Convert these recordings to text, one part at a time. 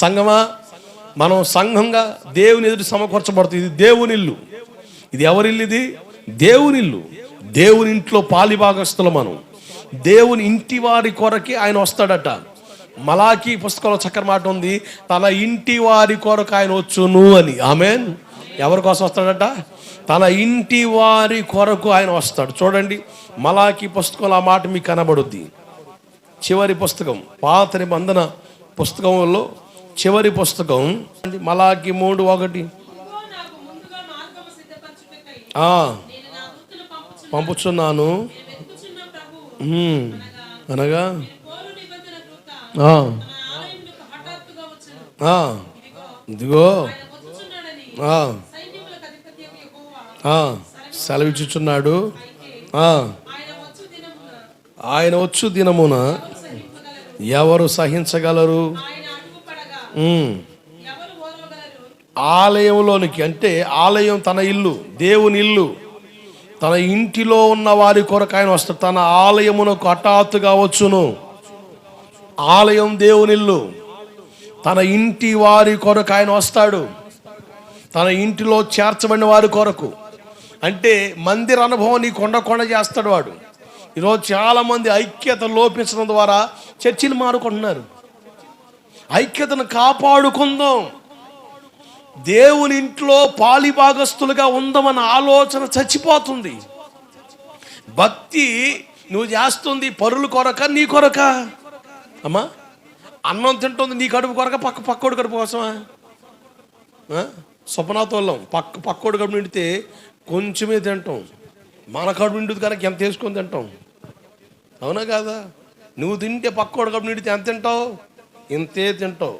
సంఘమా? మనం సంఘంగా దేవుని ఎదుటి సమకూర్చబడుతుంది ఇది దేవుని ఇల్లు ఇది ఎవరిల్లు ఇది? దేవుని ఇల్లు దేవుని ఇంట్లో పాలిభాగస్తులు మనం. దేవుని ఇంటి వారి కొరకి ఆయన వస్తాడట. మలాకి పుస్తకంలో చక్కర మాట ఉంది. తన ఇంటి వారి కొరకు ఆయన వచ్చును అని. ఆమెన్. ఎవరి కోసం వస్తాడట? తన ఇంటి వారి కొరకు ఆయన వస్తాడు. చూడండి మలాకి పుస్తకంలో ఆ మాట మీకు కనబడుద్ది. చివరి పుస్తకం పాత నిబంధన పుస్తకంలో చివరి పుస్తకం. మలాకి మూడు ఒకటి. పంపుచున్నాను. అనగా ఇదిగో సెలవిచ్చుచున్నాడు. ఆయన వచ్చు దినమున. ఎవరు సహించగలరు ఆయన అడుగుపడగా ఉమ్. ఎవరు ఓర్వగలరు ఆలయంలోనికి అంటే ఆలయం తన ఇల్లు దేవుని ఇల్లు. తన ఇంటిలో ఉన్న వారి కొరకు ఆయన వస్తాడు. తన ఆలయమునకు హఠాత్తుగా వచ్చును. ఆలయం దేవుని ఇల్లు. తన ఇంటి వారి కొరకు ఆయన వస్తాడు. తన ఇంటిలో చేర్చబడిన వారి కొరకు. అంటే మందిర అనుభవం నీ కొండ కొండ చేస్తాడు వాడు. ఈరోజు చాలామంది ఐక్యత లోపించడం ద్వారా చర్చిలు మారుకుంటున్నారు. ఐక్యతను కాపాడుకుందాం. దేవుని ఇంట్లో పాలిభాగస్తులుగా ఉందామన్న ఆలోచన చచ్చిపోతుంది. భక్తి నువ్వు చేస్తుంది పరుల కొరక నీ కొరక. అమ్మా అన్నం తింటుంది నీ కడుపు కొరక పక్క పక్కోడు కడుపు కోసమా? స్వప్నాతోళ్ళం పక్క పక్కోడు కడుపు నిండితే కొంచెమే తింటాం. మన కడుపు నిండుది కనుక ఎంత వేసుకొని తింటాం? అవునా కాదా? నువ్వు తింటే పక్కోడు కడుపు నిండితే ఎంత తింటావు? ఇంతే తింటావు.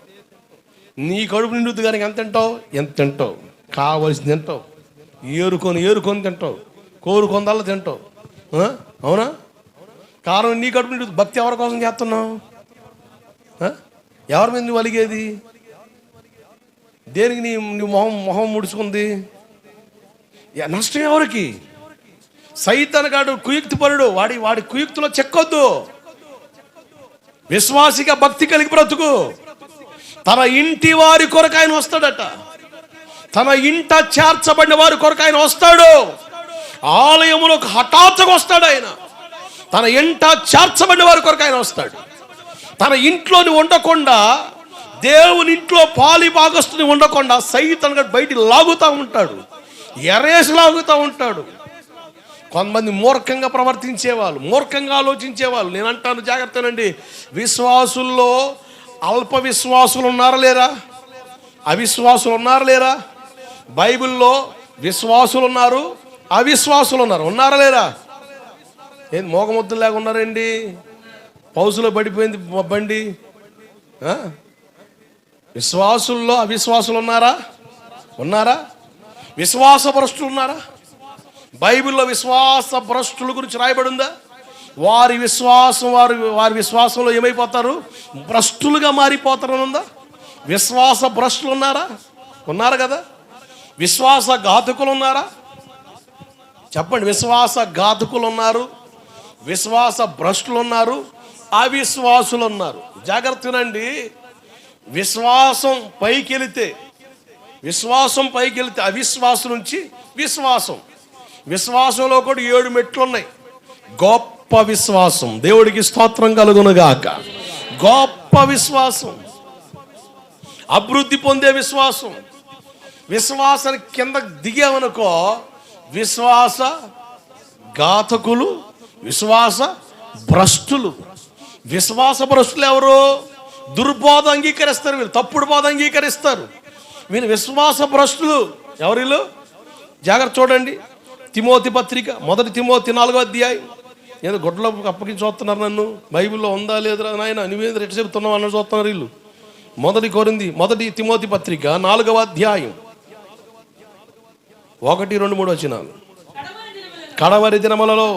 నీ కడుపు నిండుద్ది కానీ ఎంత తింటావు? ఎంత తింటావు? కావలసి తింటావు. ఏరుకొని ఏరుకొని తింటావు. కోరుకొందల్లా తింటావు. అవునా? కారణం నీ కడుపు నిండుద్ది. భక్తి ఎవరి కోసం చేస్తున్నావు? ఎవరి మీద నువ్వు అలిగేది? దేనికి నీ నీ మొహం మొహం ముడుచుకుంది? యా, నష్టం ఎవరికి? సైతాన్ గాడు కుయుక్తి పరుడు. వాడి వాడి కుయుక్తిలో చెక్కొద్దు. విశ్వాసిగా భక్తి కలిగి బ్రతుకు. తన ఇంటి వారి కొరకు ఆయన వస్తాడట. తన ఇంట చేర్చబడిన వారి కొరకు ఆయన వస్తాడు. ఆలయములకు హఠాత్తుగా వస్తాడు ఆయన. తన ఇంట చేర్చబడిన వారి కొరకు ఆయన వస్తాడు. తన ఇంట్లోని ఉండకుండా దేవుని ఇంట్లో పాలి భాగస్తుని ఉండకుండా సైతన్గా బయటికి లాగుతూ ఉంటాడు. ఎరేసి లాగుతూ ఉంటాడు. కొంతమంది మూర్ఖంగా ప్రవర్తించేవాళ్ళు మూర్ఖంగా ఆలోచించేవాళ్ళు. నేను అంటాను జాగ్రత్తనండి. విశ్వాసుల్లో అల్ప విశ్వాసులు ఉన్నారా లేరా? అవిశ్వాసులు ఉన్నారా లేరా? బైబిల్లో విశ్వాసులు ఉన్నారు అవిశ్వాసులు ఉన్నారు. ఉన్నారా లేరా? ఏంది మోగముద్దులు లేక ఉన్నారండి? పౌసులో పడిపోయింది బండి. విశ్వాసుల్లో అవిశ్వాసులు ఉన్నారా? ఉన్నారా? విశ్వాసపరుస్తులు ఉన్నారా? బైబిల్లో విశ్వాస భ్రష్టుల గురించి రాయబడిందా? వారి విశ్వాసం వారి వారి విశ్వాసంలో ఏమైపోతారు? భ్రష్టులుగా మారిపోతారనుందా? విశ్వాస భ్రష్టులు ఉన్నారా? ఉన్నారు కదా? విశ్వాస ఘాతుకులు ఉన్నారా? చెప్పండి విశ్వాస ఘాతుకులు ఉన్నారు? విశ్వాస భ్రష్టులు ఉన్నారు? అవిశ్వాసులు ఉన్నారు. జాగ్రత్తనండి విశ్వాసం పైకి వెళితే విశ్వాసం పైకి వెళితే అవిశ్వాసం నుంచి విశ్వాసం. విశ్వాసంలో కూడా ఏడు మెట్లు ఉన్నాయి గొప్ప విశ్వాసం. దేవుడికి స్తోత్రం కలుగునుగాక. గొప్ప విశ్వాసం. అభివృద్ధి పొందే విశ్వాసం. విశ్వాసానికి కింద దిగామనుకో విశ్వాస ఘాతకులు విశ్వాస భ్రష్టులు. విశ్వాస భ్రష్టులు ఎవరు? దుర్బోధ అంగీకరిస్తారు వీళ్ళు. తప్పుడు బోధ అంగీకరిస్తారు. వీళ్ళు విశ్వాస భ్రష్టులు. ఎవరిలో జాగ్రత్త చూడండి. తిమోతి పత్రిక మొదటి తిమోతి నాలుగో అధ్యాయం. ఏదో గొడ్డలో అప్పగించి చూస్తున్నారు నన్ను. బైబిల్లో ఉందా లేదురా నాయన? నువ్వేది రెట్ట చెబుతున్నావు అన్న చూస్తున్నారు వీళ్ళు. మొదటి కోరింది మొదటి తిమోతి పత్రిక నాలుగవ అధ్యాయం. ఒకటి రెండు మూడు వచ్చినాలు కడవరి దినములలో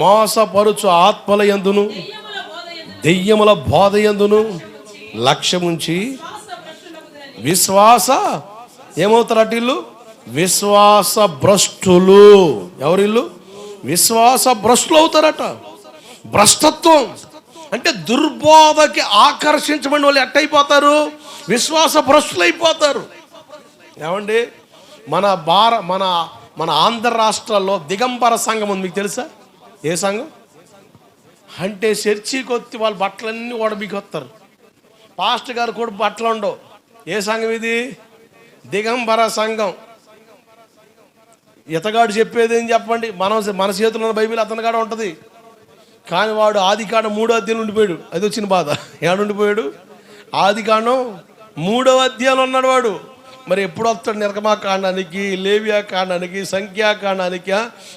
మోసపరుచు ఆత్మల యందును దెయ్యముల బోధ ఎందును? యందును లక్ష్యముంచి విశ్వాస ఏమవుతారట ఇల్లు? విశ్వాస భ్రష్టులు ఎవరిల్లు విశ్వాస భ్రష్టులు అవుతారట భ్రష్టత్వం. అంటే దుర్బోధకి ఆకర్షించబడిన వాళ్ళు ఎట్టయిపోతారు? విశ్వాస భ్రష్టులైపోతారు ఏమండి? మన భార మన మన ఆంధ్ర రాష్ట్రాల్లో దిగంబర సంఘం ఉంది మీకు తెలుసా? ఏ సంఘం? అంటే చర్చికి వచ్చి వాళ్ళు బట్టలన్నీ ఓడబీకొస్తారు పాస్టర్ గారు కూడా బట్టలు ఉండవు ఏ సంఘం ఇది? దిగంబర సంఘం. ఇతగాడు చెప్పేది ఏం చెప్పండి? మనం మన చేతిలో ఉన్న బైబిల్ అతని కాడ ఉంటుంది. కానీ వాడు ఆది కాండం మూడో అధ్యాయం ఉండిపోయాడు. అది వచ్చిన బాధ. ఏడుండిపోయాడు ఆది కాండం మూడో అధ్యాయంలో ఉన్నాడు వాడు. మరి ఎప్పుడు వస్తాడు నిర్గమా కాండానికి లేవియా కాండానికి సంఖ్యాకాండానికి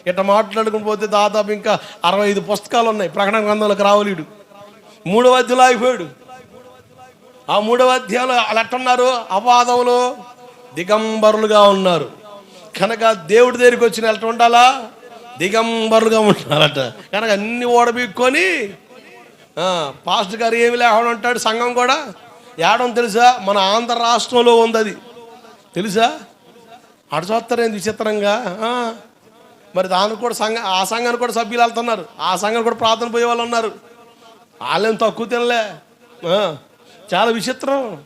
ఇట్లా మాట్లాడుకుని పోతే దాదాపు ఇంకా అరవై ఐదు పుస్తకాలు ఉన్నాయి. ప్రకటన గ్రంథంలోకి రావలేడు. మూడవ అధ్యాయంలో ఆగిపోయాడు. ఆ మూడవ అధ్యాయంలో వాళ్ళు ఎట్టున్నారు? అపాదంలో దిగంబరులుగా ఉన్నారు. కనుక దేవుడి దగ్గరికి వచ్చిన ఎట్లా ఉండాలా? దిగంబరులుగా ఉంటున్నారట కనుక అన్ని ఓడబీక్కొని పాస్టర్ గారు ఏమి లేకుండా ఉంటాడు సంఘం కూడా? ఏడం తెలుసా? మన ఆంధ్ర రాష్ట్రంలో ఉంది అది. తెలుసా? అటు చూస్తారేంది విచిత్రంగా? మరి దానికి కూడా సంఘ ఆ సంఘానికి కూడా సభ్యులు వెళ్తున్నారు. ఆ సంఘానికి కూడా ప్రార్థన పోయే వాళ్ళు ఉన్నారు. వాళ్ళేం తక్కువ తినలే. చాలా విచిత్రం.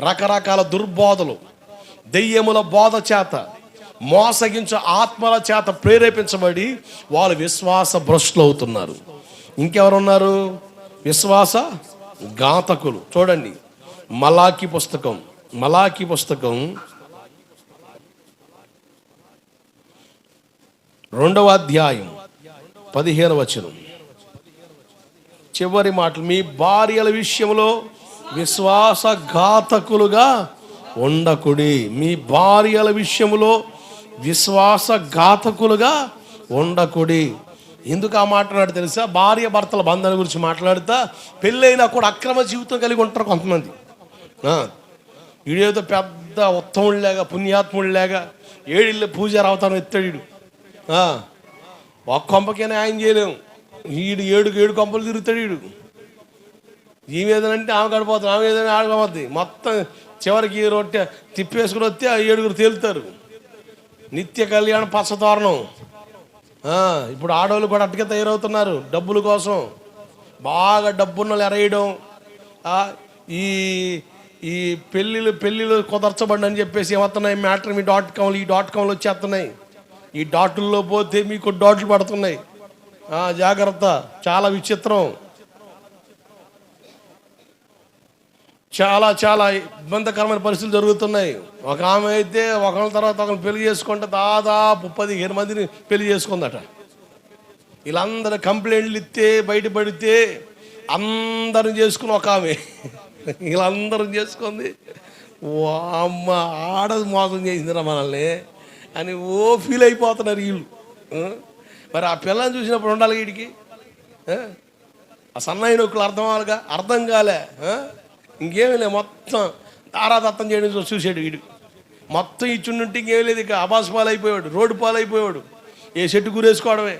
రకరకాల దుర్బోధలు. దెయ్యముల బోధ చేత మోసగించు ఆత్మల చేత ప్రేరేపించబడి వాళ్ళు విశ్వాస భ్రష్టులు అవుతున్నారు ఇంకెవరున్నారు? విశ్వాస ఘాతకులు. చూడండి మలాకి పుస్తకం మలాకి పుస్తకం రెండవ అధ్యాయం పదిహేను వచనం. చివరి మాటలు మీ భార్యల విషయంలో విశ్వాస ఘాతకులుగా ఉండకుడి. మీ భార్యల విషయంలో విశ్వాసఘాతకులుగా ఉండకుడి. ఎందుకు ఆ మాట్లాడు తెలుసా? భార్య భర్తల బంధాల గురించి మాట్లాడుతా పెళ్ళైనా కూడా అక్రమ జీవితం కలిగి ఉంటారు కొంతమంది. వీడేదో పెద్ద ఉత్తముడిలాగా పుణ్యాత్ముడిలాగా ఏడిళ్ళ పూజారి అవతారం ఎత్తాడు వీడు. ఆ? ఒక్క కొంపకైనా ఆయన చేయలేము ఈడు ఏడు ఏడు కొంపలు తిరుగుతాడు వీడు. ఈమె ఏదనంటే ఆమె గడిపోతుంది ఆమె ఏదైనా ఆడకపోద్ది మొత్తం చివరికి రొట్టె తిప్పేసుకుని వస్తే ఏడుగురు తేలుతారు. నిత్య కళ్యాణ పచ్చతోరణం. ఇప్పుడు ఆడవాళ్ళు కూడా అట్టుకే తయారవుతున్నారు డబ్బుల కోసం. బాగా డబ్బున్న వాళ్ళు ఎరేయడం ఈ ఈ పెళ్ళిళ్ళు పెళ్ళిళ్ళు కుదర్చబండి అని చెప్పేసి ఏమవుతున్నాయి మ్యాటర్ మీ డాట్ కామ్లు ఈ డాట్ కామ్లు వచ్చేస్తున్నాయి ఈ డాటుల్లో పోతే మీకు డాట్లు పడుతున్నాయి. జాగ్రత్త. చాలా విచిత్రం. చాలా చాలా ఇబ్బందికరమైన పరిస్థితులు జరుగుతున్నాయి. ఒక ఆమె అయితే ఒకరి తర్వాత ఒకరిని పెళ్ళి చేసుకుంటే దాదాపు పదిహేను మందిని పెళ్ళి చేసుకుందట. వీళ్ళందరూ కంప్లైంట్లు ఇస్తే బయటపడితే అందరం చేసుకుని ఒక ఆమె. వీళ్ళందరం చేసుకుంది. ఓ అమ్మ ఆడది మోసం చేసిందిరా మనల్ని అని ఓ ఫీల్ అయిపోతున్నారు వీళ్ళు. మరి ఆ పిల్లని చూసినప్పుడు ఉండాలి వీడికి. ఆ? ఆ సన్నాయి నొక్కులు అర్థం అవ్వాలిగా అర్థం కాలే. ఇంకేమీ లేదు మొత్తం తారాదత్తం చేయడం చూసాడు వీడు. మొత్తం ఇచ్చుండుంటే ఇంకేం లేదు ఇక అబాస్ పాలైపోయాడు రోడ్డు పాలైపోయాడు. ఏ చెట్టు గురేసుకోవడమే.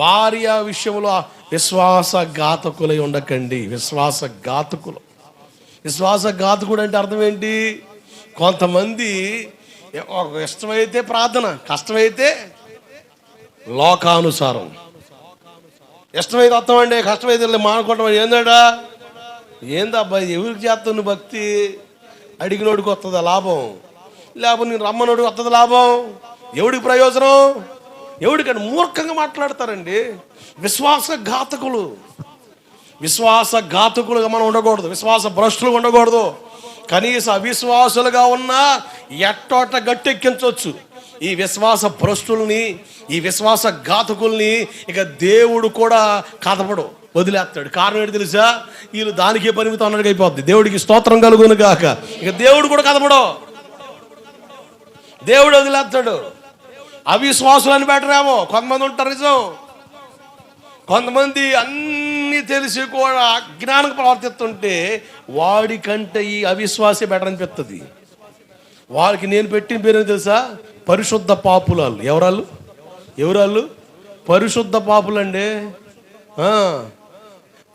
భార్య విషయంలో విశ్వాస ఘాతకులై ఉండకండి విశ్వాస ఘాతకులు విశ్వాస ఘాతకుడు అంటే అర్థం ఏంటి? కొంతమంది ఇష్టమైతే ప్రార్థన కష్టమైతే లోకానుసారం. ఇష్టమైతే అర్థం అండి కష్టమైతే మానుకోవడం ఏందాడా ఏందబ్బా అబ్బాయి ఎవరికి చేస్తున్న భక్తి? అడిగినోడికి వస్తుందా లాభం? లేకపోతే నేను రమ్మనోడికి వస్తుంది లాభం? ఎవడికి ప్రయోజనం? ఎవడికంటే మూర్ఖంగా మాట్లాడతారండి. విశ్వాస ఘాతకులు. విశ్వాస ఘాతకులుగా మనం ఉండకూడదు. విశ్వాస భ్రష్టులు ఉండకూడదు. కనీస అవిశ్వాసులుగా ఉన్నా ఎట్టోట గట్టెక్కించవచ్చు. ఈ విశ్వాస భ్రష్టుల్ని ఈ విశ్వాస ఘాతకుల్ని ఇక దేవుడు కూడా కదపడు. వదిలేస్తాడు. కారణం ఏంటి తెలుసా? వీళ్ళు దానికే పరిమితం అన్నట్టుగా అయిపోద్ది. దేవుడికి స్తోత్రం కలుగును కాక ఇక దేవుడు కూడా కదపడు. దేవుడు వదిలేస్తాడు. అవిశ్వాసులని పెట్టరేమో. కొంతమంది ఉంటారు నిజం. కొంతమంది అన్నీ తెలిసి కూడా అజ్ఞానం ప్రవర్తిస్తుంటే వాడికంటే ఈ అవిశ్వాసే బెటర్ అనిపిస్తుంది వాళ్ళకి నేను పెట్టిన పేరు తెలుసా? పరిశుద్ధ పాపులాలు ఎవరాళ్ళు? ఎవరాళ్ళు? పరిశుద్ధ పాపులండి.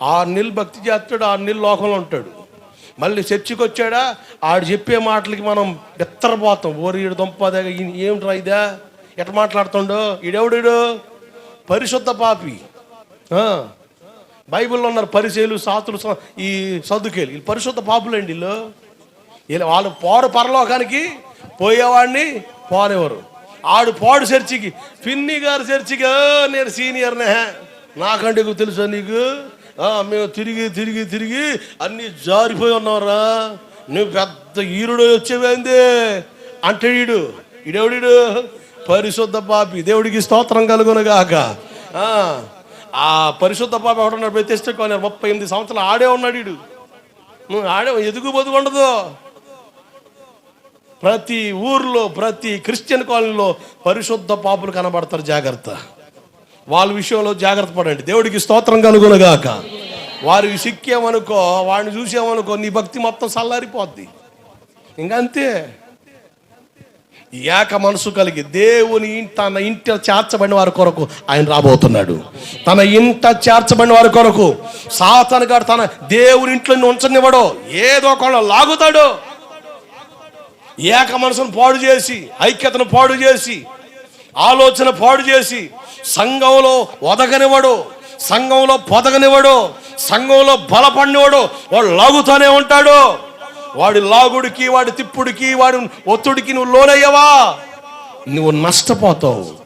ఆరు నెలలు భక్తి చేస్తాడు ఆరు నెలలు లోకంలో ఉంటాడు. మళ్ళీ చర్చికి వచ్చాడా? ఆడు చెప్పే మాటలకి మనం బెత్తరపోతాం. ఓరి ఈడు దుంపదే ఏమిట్రా ఇదా? ఎట్లా మాట్లాడుతుండో? ఈడెవడు పరిశుద్ధ పాపి. బైబిల్లో ఉన్నారు పరిచయలు సాతులు ఈ సర్దుకేలు వీళ్ళు పరిశుద్ధ పాపులండి వీళ్ళు. వీళ్ళు వాళ్ళు పోరు పరలోకానికి పోయేవాడిని పోనేవారు ఆడు పోడు చర్చికి పిన్ని గారు చర్చికి నేను సీనియర్నే. నాకంటే తెలుసా నీకు? మేము తిరిగి తిరిగి తిరిగి అన్నీ జారిపోయి ఉన్నావురా. నువ్వు పెద్ద ఈరుడు వచ్చేవేంది అంటే ఈడు ఈడెవడీడు పరిశుద్ధ పాపి దేవుడికి స్తోత్రం కలుగునగాక ఆ, ఆ పరిశుద్ధ పాపి ఎవడన్నాడు ప్రతిష్ట కొన్నారు ముప్పై ఎనిమిది సంవత్సరాలు ఆడే ఉన్నాడు ఈడు. నువ్వు ఆడే ఎదుగు బతుకు ఉండదు. ప్రతి ఊర్లో ప్రతి క్రిస్టియన్ కాలనీలో పరిశుద్ధ పాపులు కనబడతారు జాగ్రత్త. వాళ్ళ విషయంలో జాగ్రత్త పడండి. దేవుడికి స్తోత్రం కనుగొనగాక. వారు సిక్కామనుకో వాడిని చూసామనుకో నీ భక్తి మొత్తం చల్లారిపోద్ది. ఇంకంతే. ఏక మనసు కలిగి దేవుని తన ఇంట చేర్చబడిన వారి కొరకు ఆయన రాబోతున్నాడు. తన ఇంట చేర్చబడిన వారి కొరకు సాతను గారు తన దేవుని ఇంట్లో ఉంచనివ్వడో. ఏదో ఒకళ్ళు లాగుతాడు. ఏక మనసును పాడు చేసి ఐక్యతను పాడు చేసి ఆలోచన పాడు చేసి సంఘంలో ఒదగనివ్వడు సంఘంలో పొదగనివాడు సంఘంలో బలపడినవాడు వాడు లాగుతూనే ఉంటాడు. వాడి లాగుడికి వాడి తిప్పుడికి వాడి ఒత్తుడికి నువ్వు లోనయ్యవా? నువ్వు నష్టపోతావు.